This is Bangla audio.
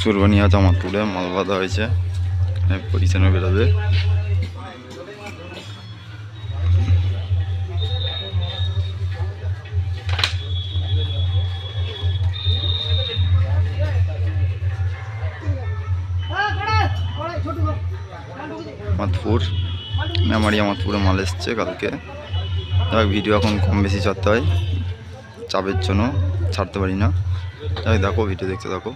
সুরবানিয়া জামা তুলে মাল বাঁধা হয়েছে। পজিশনে বেরোবে। মাতপুর মেমারি মাতপুরে মাল এসছে কালকে। যাক ভিডিও এখন কম বেশি ছাড়তে হয়। চাপের জন্য ছাড়তে পারি না। যাই দেখো, ভিডিও দেখতে থাকো।